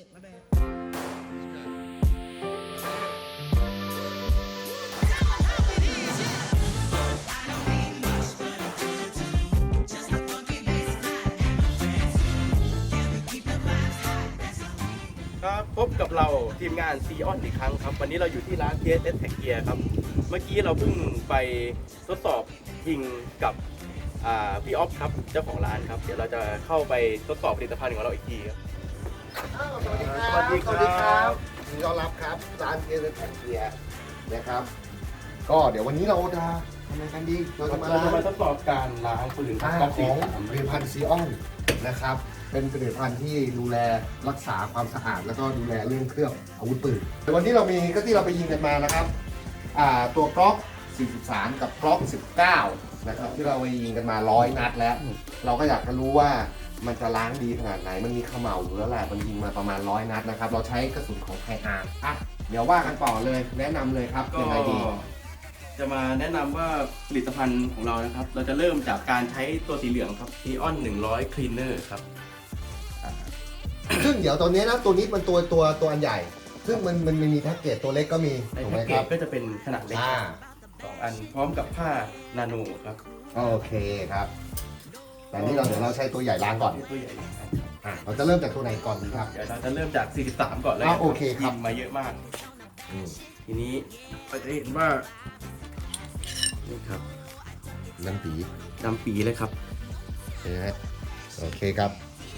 it. my bad. Keep the vibes high, that's all we need. ครับพบกับเราทีมงานซีออนอีกครั้งครับ วันนี้เราอยู่ที่ร้าน TSS Tech Gear ครับ เมื่อกี้เราเพิ่งไปทดสอบยิงกับอ่าพี่ออฟครับเจ้าของร้านครับ เดี๋ยวเราจะเข้าไปทดสอบผลิตภัณฑ์ของเราอีกทีครับ สวัสดีครับสวัสดีครับ สวัสดีครับยินดีต้อนรับครับร้านเกียร์แท็กเกียร์นะครับ ก็เดี๋ยววันนี้เราจะทำอะไรกันดี เราจะมาเราจะมาล้างทดสอบการล้างปืนอ่าก๊อกขสีองสามผลิตภัณฑ์ซีออนนะครับ เป็นผลิตภัณฑ์ที่ดูแลรักษาความสะอาด แล้วก็ดูแลเรื่องเครื่องอาวุธปืนแต่วันนี้เรามีก็ที่เราไปยิงกันมานะครับอ่าตัวกล็อก 43 กับกล็อก 19 นะครับที่เราไปยิงกันมา 100 นัดแล้ว เราก็อยากจะรู้ว่า มันจะล้างดีขนาดไหน มันมีเขม่าอยู่แล้วแหละมันยิงมาประมาณร้อยนัดนะครับ เราใช้กระสุนของไทอาร์อะ เดี๋ยวว่ากันต่อเลย แนะนำเลยครับก็ยังไงดี จะมาแนะนำว่าผลิตภัณฑ์ของเรานะครับ เราจะเริ่มจากการใช้ตัวสีเหลืองครับ Neon 100 Cleaner ครับ ซึ่งเดี๋ยวตอนนี้นะ ตัวนี้มันตัวตัวตัวอันใหญ่ ซึ่งมันมันมันมีแพ็กเกจตัวเล็กก็มี ในถูกไหแพ็มกเกครัจบ ก็จะเป็นขนาดเล็กอ่า สองอันพร้อมกับผ้านาโนครับ โอเคครับ แต่นี่เราเดี๋ยวเราใช้ตัวใหญ่ล้างก่อน ตัวใหญ่นะครับอะเราจะเริ่มจากตัวไหนก่อนดีครับ เดี๋ยวเราจะเริ่มจาก 43 ก่อนเลยอะโอเคครับยิงมาเยอะมาก อืมทีนี้เราจะเห็นว่านี่ครับดำปีดำปีเลยครับเห็นไหมโอเคครับ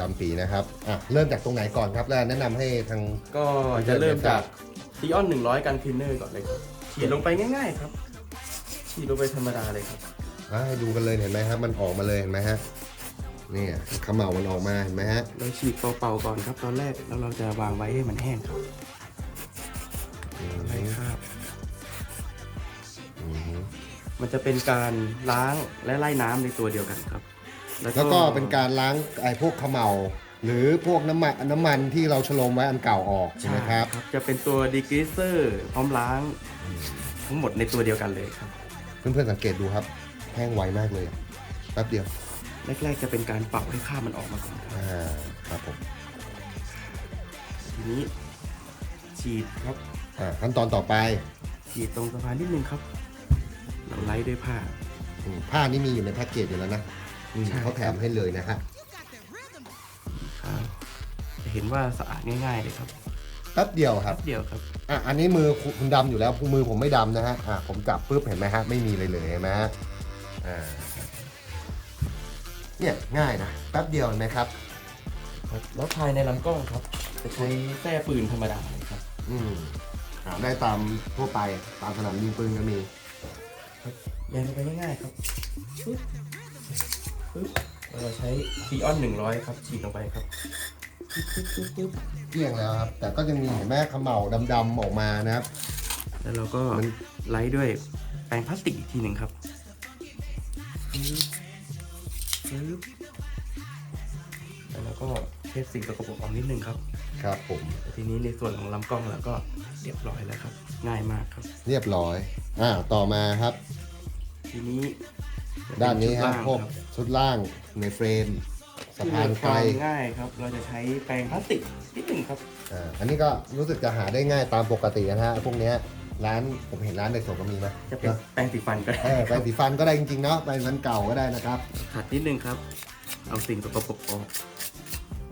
ดำปีนะครับ อะเริ่มจากตรงไหนก่อนครับแล้วแนะนำให้ทาง ก็จะเริ่มจากซีออน100 กันคลีนเนอร์ก่อนเลยครับฉีดลงไปง่ายๆครับฉีดลงไปธรรมดาเลยครับ อะให้ดูกันเลยเห็นไหมครับมันออกมาเลยเห็นไหมฮะนี่ขมเหลามันออกมาเห็นไหมฮะเราฉีดเป่าๆก่อนครับตอนแรกแล้วเราจะวางไว้ให้มันแห้งครับอืมไล่คราบอืมมันจะเป็นการล้างและไล่น้ำในตัวเดียวกันครับ แล้วก็เป็นการล้างไอ้พวกขมเหลาหรือพวกน้ำมันน้ำมันที่เราชโลมไว้อันเก่าออกใช่ไหมครับ จะเป็นตัวดีกรีเซอร์พร้อมล้างทั้งหมดในตัวเดียวกันเลยครับ เพื่อนๆสังเกตดูครับ แห้งไวมากเลยแป๊บเดียวแรกๆจะเป็นการเป่าให้ข้าวมันออกมาก่อนครับอ่าครับผมทีนี้ฉีดครับอ่าขั้นตอนต่อไปฉีดตรงสะพานนิดนึงครับเราไล่ด้วยผ้าอืมผ้านี่มีอยู่ในแพ็กเกจอยู่แล้วนะอืมใช่เขาแถมให้เลยนะฮะครับจะเห็นว่าสะอาดง่ายๆเลยครับแป๊บเดียวครับ แป๊บเดียวครับ อะ อันนี้มือคุณดำอยู่แล้ว มือผมไม่ดำนะฮะ อะ ผมจับปุ๊บเห็นไหมฮะ ไม่มีเลยเลยเห็นไหมฮะ อ่าเนี่ยง่ายนะแป๊บเดียวเห็นไหมครับ แล้วภายในลำกล้องครับ จะใช้แส้ปืนธรรมดาเลยครับ อืมหาได้ตามทั่วไปตามสนามยิงปืนก็มีแยงลงไปง่ายๆครับปึ๊บปึ๊บแล้วเราใช้ซีออนหนึ่งร้อยครับฉีดลงไปครับปึ๊บปึ๊บปึ๊บปึ๊บเกลี้ยงแล้วครับ แต่ก็ยังมีเห็นไหมขมเหลาดำๆออกมานะครับ แล้วเราก็มันไล่ด้วยแปรงพลาสติกอีกทีหนึ่งครับ ปึ๊บปึ๊บแล้วเราก็เช็ดสิ่งสกปรกออกนิดนึงครับ ครับผมแล้วทีนี้ในส่วนของลำกล้องเราก็เรียบร้อยแล้วครับ ง่ายมากครับ เรียบร้อย อ่า ต่อมาครับ ทีนี้จะเป็ด้านนี้ชุครับล่งพวกชุดล่างในเฟรมสะพานไฟที่เลือกความง่ายครับ เราจะใช้แปรงพลาสติกนิดหนึ่งครับ อ่า อันนี้ก็รู้สึกจะหาได้ง่ายตามปกตินะฮะพวกเนี้ย ร้านผมเห็นร้านในสวนก็มีไหมจะเป็นนะแปรงสีฟันก็เอได้อแปรงสีฟันก็ได้จริงๆเนาะแปรงฟันเก่าก็ได้นะครับ ขัดนิดนึงครับ เอาสิ่งสกปรกออก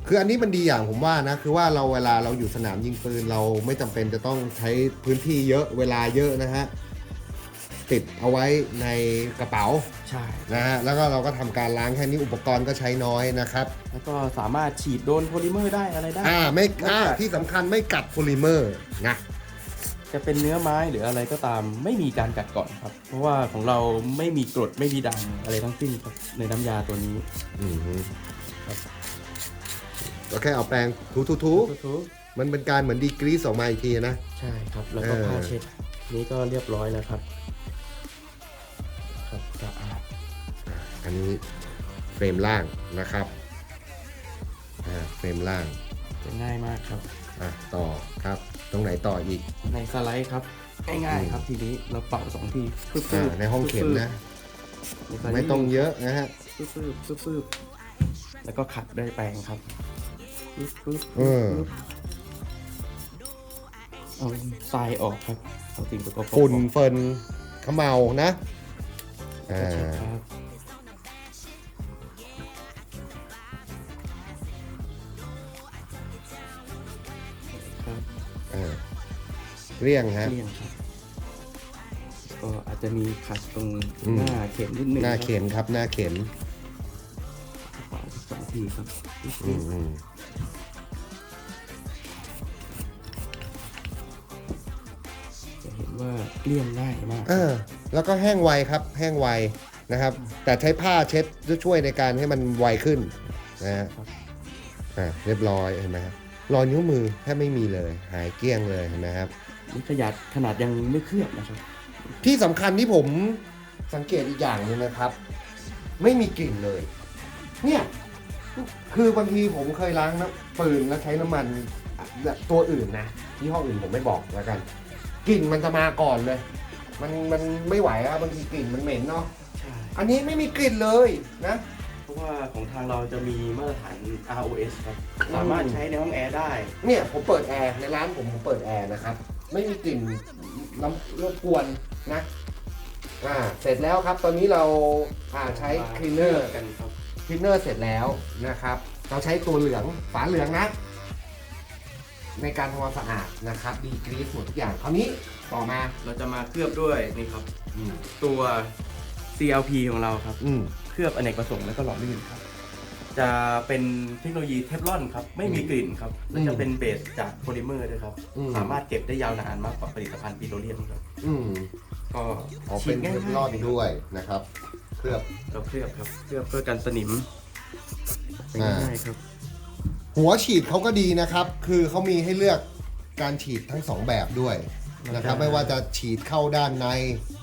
คืออันนี้มันดีอย่างผมว่านะ คือว่าเราเวลาเราอยู่สนามยิงปืนเราไม่จำเป็นจะต้องใช้พื้นที่เยอะเวลาเยอะนะฮะ ติดเอาไว้ในกระเป๋าใช่ นะฮะ แล้วก็เราก็ทำการล้างแค่นี้อุปกรณ์ก็ใช้น้อยนะครับ แล้วก็สามารถฉีดโดนโพลิเมอร์ได้อะไรได้ อ่าไม่อ่าไม่กัดที่สำคัญไม่กัดโพลิเมอร์นะ จะเป็นเนื้อไม้หรืออะไรก็ตาม ไม่มีการกัดก่อนครับ เพราะว่าของเราไม่มีกรดไม่มีด่างอะไรทั้งสิ้นครับในน้ำยาตัวนี้อืมฮึก็แค่เอาแปรงถูๆทุกๆมันเป็นการเหมือนดีกรีสออกมาอีกทีนะ ๆใช่ครับ แล้วก็เออ ผ้าเช็ดนี้ก็เรียบร้อยแล้วครับ ครับสะอาดอันนี้เฟรมล่างนะครับอ่าเฟรมล่างจะง่ายมากครับ อะต่อครับ ตรงไหนต่ออีกในสไลด์ครับง่ายๆครับทีนี้เราเป่าสองทีปึ๊บอ่าๆในห้องเข็มนะในสลด์ไม่ต้องเยอะนะฮะปึ๊บปึ๊บปึ๊บปึ๊บแล้วก็ขัดด้วยแปรงครับปึ๊บปึ๊บเออปึ๊บเอาทรายออกครับเอาสิ่งสกปรกออกฝุ่นเฟินเขมเมานะอ่า ครับครับ อ่าเรียงฮะ เลี่ยงครับก็อาจจะมีขัดตรงอืม หน้าเข็มนิดนึงหน้าครับเข็มครับ หน้าเข็มขวาสองทีครับอืมอืมจะเห็นว่าเลี่ยงง่ายมากเออแล้วก็แห้งไวครับ แห้งไวนะครับ แต่ใช้ผ้าเช็ดจะช่วยในการให้มันไวขึ้นนะฮะครับอ่าเรียบร้อยเห็นไหมครับ รอยนิ้วมือแทบไม่มีเลยหายเกลี้ยงเลยเห็นไหมครับนี่ขยาดขนาดยังไม่เคลือบนะครับ ที่สำคัญที่ผมสังเกตอีกอย่างหนึงนะครับ ไม่มีกลิ่นเลย เนี่ยคือบางทีผมเคยล้างน้ำปืนแล้วใช้น้ำมันแบบตัวอื่นนะยี่ห้ออื่นผมไม่บอกแล้วกันกลิ่นมันจะมาก่อนเลย มันมันไม่ไหวอะบางทีกลิ่นมันเหม็นเนาะ ใช่ อันนี้ไม่มีกลิ่นเลยนะเพ ราะว่าของทางเราจะมีมาตรฐาน ROS ครับ สามารถใช้ในห้องแอร์ได้ เนี่ยผมเปิดแอร์ในร้านผมผมเปิดแอร์นะครับ ไม่มีกลิ่นรำรบกวนนะอ่าเสร็จแล้วครับ ตอนนี้เราอ่าใช้คลีนเนอร์กันครับคลีนเนอร์เสร็จแล้วนะครับ เราใช้ตัวเหลืองฝาเหลืองนะ ในการทำความสะอาดนะครับดีกรีสหมดทุกอย่างคราวนี้ต่อมาเราจะมาเคลือบด้วยนี่ครับอืมตัว CLP ของเราครับ อืม เคลือบอเนกประสงค์และก็หล่อลื่นครับ จะเป็นเทคโนโลยีเทฟลอนครับ ไม่มีกลิ่นครับ และจะเป็นเบสจากโพลิเมอร์ด้วยครับ อืม สามารถเก็บได้ยาวนานมากกว่าผลิตภัณฑ์ปิโตรเลียมครับ อืมก็ขอฉีเป็ดนง่ายเทฟลอนด้วยนะครับ เคลือบ เราเคลือบครับ เคลือบเพื่อกันสนิมเป็นอ่า ง่ายๆครับ หัวฉีดเขาก็ดีนะครับ คือเขามีให้เลือกการฉีดทั้งสองแบบด้วยนะครับ ไม่ว่าจะฉีดเข้าด้านใน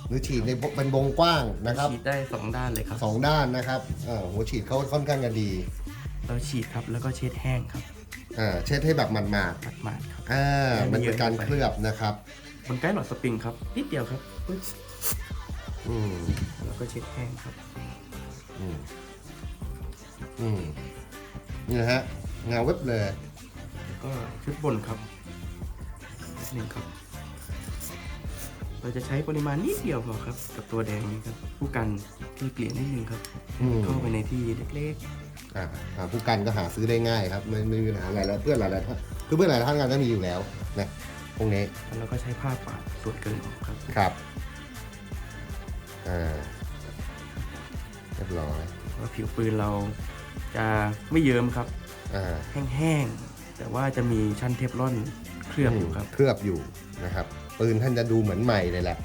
หรือฉีดในเป็นวงกว้างนะครับฉีดได้สองด้านเลยครับสองด้านนะครับเอ่อหัวฉีดเขาค่อนข้างจะดีเราฉีดครับแล้วก็เช็ดแห้งครับอ่าเช็ดให้แบบมันมาดปัดมาดครับๆอ่ามันเป็นการเคลือบนะครับบนใกล้หลอดสปริงครับนิดเดียวครับปึ๊บอืมแล้วก็เช็ดแห้งครับอืมอืมนี่นะฮะเงาเว็บเลยแล้วก็ชุดบนครับนิดนึงครับ เราจะใช้ปริมาณนิดเดียวพอครับ กับตัวแดงนี้ครับ ผู้กันเกลี่ยนิดนึงครับอืม เข้าไปในที่เล็กอ่าอ่าผู้กันก็หาซื้อได้ง่ายครับไม่ไม่มีปัญหาอะไรแล้วเพื่อนหลายๆท่านคือเพื่อนหลายๆท่านก็มีอยู่แล้วนะพวกนี้ๆแล้วเราก็ใช้ผ้าปาดส่วนเกินออกครับครับอ่าเรียบร้อยเพราะผิวปืนเราจะไม่เยิ้มครับ อ่าแห้งๆแต่ว่าจะมีชั้นเทฟลอนเคลือบอยู่ครับ เคลือบอยู่นะครับ ปืนท่านจะดูเหมือนใหม่เลยแหละ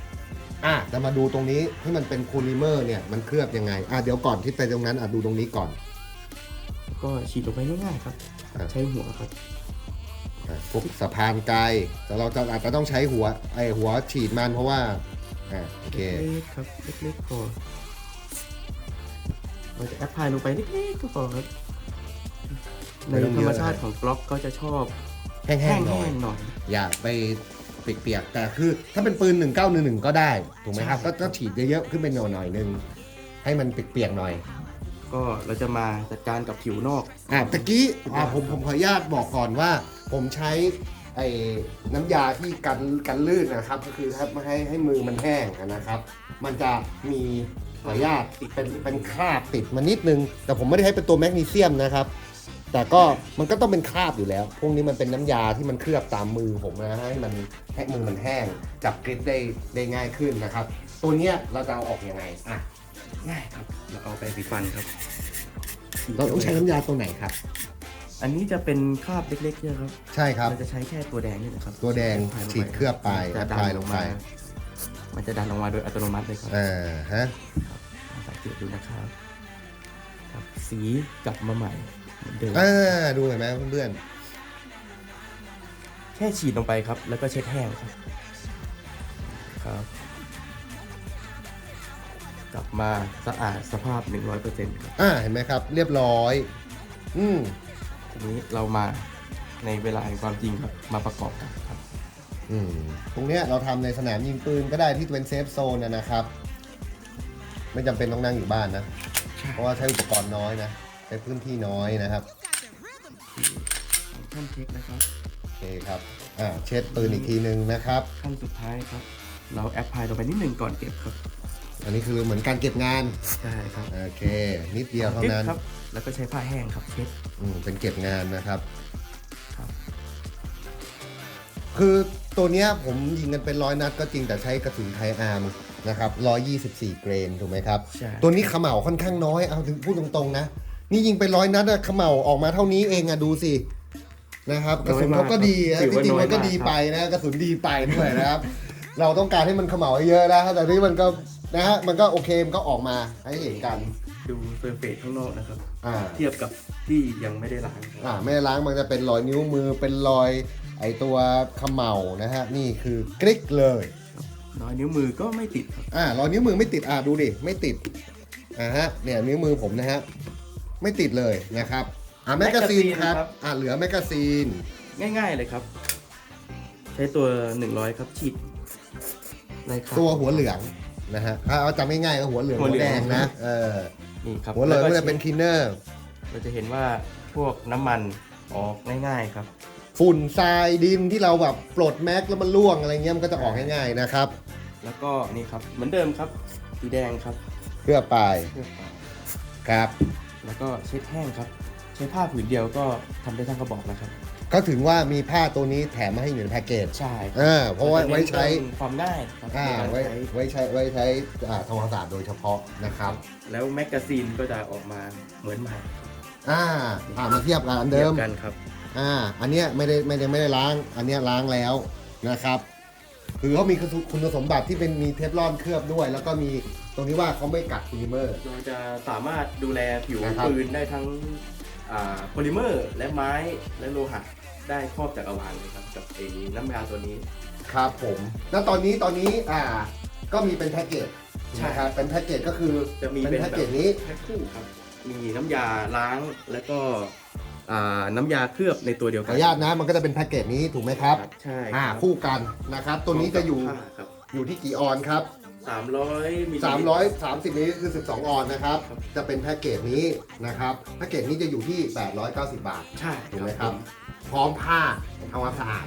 อะจะมาดูตรงนี้ที่มันเป็นโพลิเมอร์เนี่ยมันเคลือบยังไงอะเดี๋ยวก่อนที่ไปตรงนั้นอะดูตรงนี้ก่อนแล้วก็ฉีดลงไปง่ายๆครับ อ่าใช้หัวครับ อะพวกสะพานไกลแต่เราจะอาจจะต้องใช้หัวไอหัวฉีดมันเพราะว่าอะโอเค เล็กๆครับ เล็กๆพอเราจะแอปพลายลงไปเล็กๆก็พอครับ ในไม่ต้องธเยรอะรมชาติของกล็อกก็จะชอบแห้งๆหน่อยๆหน่อย อย่าไป เปียกๆแต่คือ ถ้าเป็นปืน 1911 ก็ได้ถูกไหมครับใช่ก็ก็ฉีดเยอะๆขึ้นไปหน่อยหน่อยๆนึงให้มันเปียกๆหน่อย ก็เราจะมาจัดการกับผิวนอก อะตะกี้อะผมผมขออนุญาตบอกก่อนว่า ผมใช้ไอ้น้ำยาที่กันกันลื่นนะครับ ก็คือถ้าไม่ให้ให้มือมันแห้งอะนะครับ มันจะมีขออนุญาตเป็นเป็นคราบติดมานิดนึง แต่ผมไม่ได้ใช้เป็นตัวแมกนีเซียมนะครับ แต่ก็มันก็ต้องเป็นคราบอยู่แล้ว พวกนี้มันเป็นน้ำยาที่มันเคลือบตามมือผมนะให้มันให้มือมันแห้ง จับกริปได้ได้ง่ายขึ้นนะครับ ตัวเนี้ยเราจะเอาออกยังไงอะง่ายครับเราเอาไปสีฟันครับ เราต้องใช้น้ำยาตัวไหนครับ อันนี้จะเป็นคราบเล็กๆเนี่ยครับ ใช่ครับเราจะใช้แค่ตัวแดงนี่แหละครับ ตัวแดงแอปพลายลงไปฉีดเคลือบไปจะแอปดัพลายนลลงงไปมามันจะดันลงมาโดยอัตโนมัติเลยครับอ่าฮะสังเกตดูนะครับครับสีกลับมาใหม่เหมือนเดิมอ่าดูเห็นไหมเพื่อนแค่ฉีดลงไปครับ แล้วก็เช็ดแห้งครับ ครับ กลับมาสะอาดสภาพ 100%ครับๆอ่าเห็นไหมครับ เรียบร้อย อืมทีนี้เรามาในเวลาแห่งความจริงครับ มาประกอบกันครับ อืมตรงเนี้ยเราทำในสนามยิงปืนก็ได้ที่เป็นเซฟโซนนะนะครับ ไม่จำเป็นต้องนั่งอยู่บ้านนะ เพราะว่าใช้อุปกรณ์น้อยนะใช้พื้นที่น้อยนะครับท่านเช็คนะครับโอเคครับอ่าเช็ดปืนอีกทีนึงนะครับ ขั้นสุดท้ายครับ เราแอปพลายลงไปนิดหนึ่งก่อนเก็บครับอันนี้คือเหมือนการเก็บงานใช่ครับโอเค นิดเดียวเท่าจิ๊บนั้น ครับ แล้วก็ใช้ผ้าแห้งครับเช็ดอืมเป็นเก็บงานนะครับ ครับ คือตัวเนี้ยผมยิงกันเป็นร้อยนัดก็จริงแต่ใช้กระสุนไทยอาร์มนะครับ124 เกรนถูกไหมครับ ใช่ ตัวนี้เขม่าค่อนข้างน้อยเอาถึงพูดตรงๆนะ นี่ยิงไปร้อยนัดอะเขม่าออกมาเท่านี้เองอะดูสินะครับกระสุนเขาก็ดีนะถือจว่าริงๆมันก็อยาดีไปนะกระสุนดีไปด้วยนะครับ เราต้องการให้มันเขม่าให้เยอะนะแต่นี่มันก็นะฮะมันก็โอเคมันก็ออกมาให้เห็นกัน ดูเซอร์เฟซข้างนอกนะครับอ่า เทียบกับที่ยังไม่ได้ล้างครับอ่าไม่ได้ล้างมันจะเป็นรอยนิ้วมือเป็นรอยไอตัวเขม่านะฮะนี่คือกริกเลยน้อยนิ้วมือก็ไม่ติดครับอ่ารอยนิ้วมือไม่ติดอ่าดูดิไม่ติดอ่าฮะเนี่ยนิ้วมือผมนะฮะ ไม่ติดเลยนะครับอ่าแมกกาซีนครับ อ่าเหลือแมกกาซีนง่ายๆเลยครับ ใช้ตัว 100 ครับฉีดไล่คราบตัวหัวเหลืองนะฮะถ้าเอาจำง่ายๆก็หัวเหลืองหัหัววเหลืองแดงนะเออนี่ครับหัวเหลืองแก็ก็จะเป็นคลีนเนอร์เราจะเห็นว่าพวกน้ำมันออกง่ายๆครับ ฝุ่นทรายดินที่เราแบบปลดแม็กแล้วมันร่วงอะไรเงี้ยมันก็จะออกง่ายๆนะครับแล้วก็นี่ครับเหมือนเดิมครับสีแดงครับเพื่อปลายเพื่อปาดครับ แล้วก็เช็ดแห้งครับ ใช้ผ้าผืนเดียวก็ทำได้ทั้งกระบอกนะครับ ก็ถึงว่ามีผ้าตัวนี้แถมมาให้อยู่ในแพ็กเกจใช่อ่าเพราะว่าไว้ใช้มันจะเน้นเรื่องความง่ายครับอ่าในการไว้ใช้ไว้ใช้ไว้ใช้อ่าทำความสะอาดโดยเฉพาะนะครับแล้วแมกกาซีนก็จะออกมาเหมือนใหม่อ่าอ่ามาเทียบกับอันเดิม ทียบกันครับ อ่า อันเนี้ยไม่ได้ไม่ได้ไม่ได้ล้าง อันเนี้ยล้างแล้วนะครับ คือเขามีคุณสมบัติที่เป็นมีเทฟลอนเคลือบด้วย แล้วก็มี ตรงที่ว่าเขาไม่กัดโพลิเมอร์ เราจะสามารถดูแลผิวนะครับ ปืนได้ทั้งอ่าโพลิเมอร์และไม้และโลหะได้ครอบจักรวาลเลยครับกับไอ้น้ำยาตัวนี้ ครับผม แล้วตอนนี้ตอนนี้อ่าก็มีเป็นแพ็กเกจใช่ นะครับเป็นแพ็กเกจก็คือจะมีเป็นเป็นแพ็กแบบเกจนี้ แพ็คคู่ครับ มีน้ำยาล้างแล้วก็อ่าน้ำยาเคลือบในตัวเดียวขกัออนุญาตนะมันก็จะเป็นแพ็กเกจนี้ถูกไหมครับ ใช่อ่าคู่กันนะครับ ตัวนี้จะอยู่ครับ อยู่ที่กี่ออนครับ สามร้อยมิลลิลิตร330นี้คือ 12 ออนนะครับ ครับ จะเป็นแพ็กเกจนี้นะครับ แพ็กเกจนี้จะอยู่ที่ 890 บาท ใช่ถูกไหมครับ พร้อมผ้าทำความสะอาด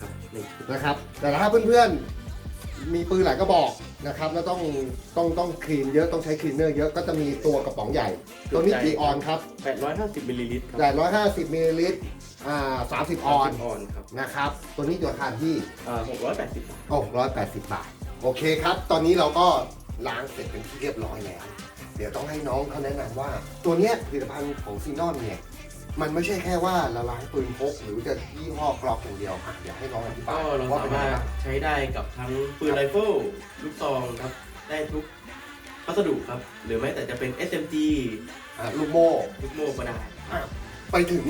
ครับนี่ชุดนะครับ แต่ถ้าเพื่อนๆ มีปืนหลายกระบอกนะครับ แล้วต้องต้องต้องคลีนเยอะ ต้องใช้คลีนเนอร์เยอะ ก็จะมีตัวกระป๋องใหญ่ ตัวนี้กี่ออนครับ850มิลลิลิตรครั850มิลลิลิตรอ่า30 ออน ออนครับนะครับ ตัวนี้ตัวทานที่อ่า680บาทโอ้ร้อยแปดสิบบาท โอเคครับ ตอนนี้เราก็ล้างเสร็จเป็นที่เรียบร้อยแล้ว เดี๋ยวต้องให้น้องเขาแนะนำว่า ตัวเนี้ยผลิตภัณฑ์ของซีนอนเนี่ย มันไม่ใช่แค่ว่าเราล้างปืนพก หรือจะยี่ห้อกรอกอย่างเดียวอะเดี๋ยวให้น้องอธิบาก็ยเราว่าสาเป็นยังมารถไงบ้างใช้ได้กับทั้งปืนไรเฟิลลูกซองครับ ได้ทุกวัสดุครับ หรือแม้แต่จะเป็น SMG อะลูกโม่ลูกโม่ก็ได้ไปถึง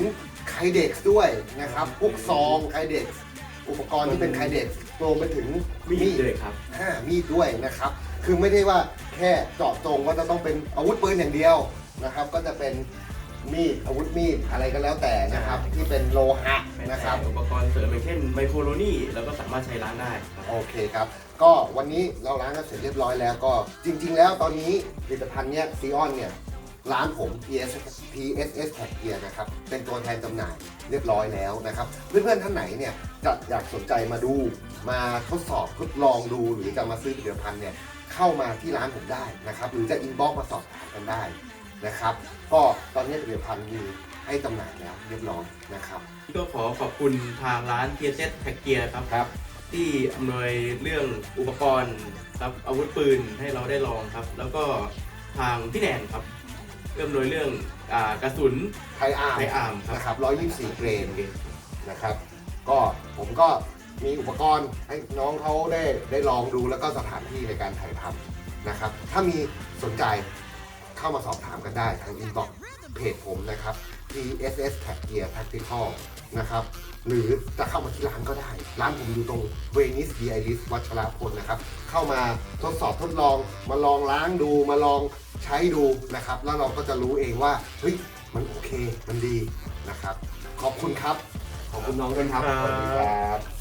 ไคเด็กซ์ด้วยนะครับพวกซองไคเด็กซ์อุปกรณ์ที่เป็นไคเด็กซ์ รวมไปถึงมีมีดดเลยครับอ่ามีดด้วยนะครับ คือไม่ได้ว่าแค่เจาะจงว่าจะต้องเป็นอาวุธปืนอย่างเดียวนะครับ ก็จะเป็นมีดอาวุธมีดอะไรก็แล้วแต่นะครับ ที่เป็นโลหะแม้นะครับแต่อุปกรณ์เสริมอย่างเช่นไมโครโลนี่เราก็สามารถใช้ล้างได้ครับ โอเคครับ ก็วันนี้เราล้างกันเสร็จเรียบร้อยแล้วก็จริง ๆ แล้วตอนนี้ผลิตภัณฑ์เนี้ยซีออนเนี่ย ร้านผม PS PSS Tag Gear นะครับ เป็นตัวแทนจำหน่ายเรียบร้อยแล้วนะครับ เพื่อนๆท่านไหนเนี่ยจะอยากสนใจมาดู มาทดสอบทดลองดูหรือจะมาซื้อผลิตภัณฑ์เนี่ยเข้ามาที่ร้านผมได้นะครับ หรือจะอินบ็อกมาสอบถามกันได้นะครับ ก็ตอนนี้ผลิตภัณฑ์มีให้จำหน่ายแล้วเรียบร้อยนะครับก็ขอขอบคุณทางร้าน TSS t a g g e a r ครับ ครับ ที่อำนวยเรื่องอุปกรณ์ครับอาวุธปืนให้เราได้ลองครับ แล้วก็ทางพี่แนนครับเริ่มโดยเรื่องอากระสุน ไทยอาร์ไทยอาร์มครับ นะครับ124 เกรนนะครับ ก็ผมก็มีอุปกรณ์ให้น้องเขาได้ได้ลองดูแล้วก็สถานที่ในการถ่ายทำนะครับ ถ้ามีสนใจเข้ามาสอบถามกันได้ทางอินบ็อกเพจผมนะครับ TSS Tag Gear Tactical นะครับ หรือจะเข้ามาที่ร้านก็ได้ ร้านผมอยู่ตรงเวนิสดีไอริสวัชรพลนะครับ เข้ามาทดสอบทดลอง มาลองล้างดู มาลองใช้ดูนะครับ แล้วเราก็จะรู้เองว่า เฮ้ย มันโอเค มันดีนะครับ ขอบคุณครับ ขอบคุณน้องด้วยครับครับสวัสดีครับ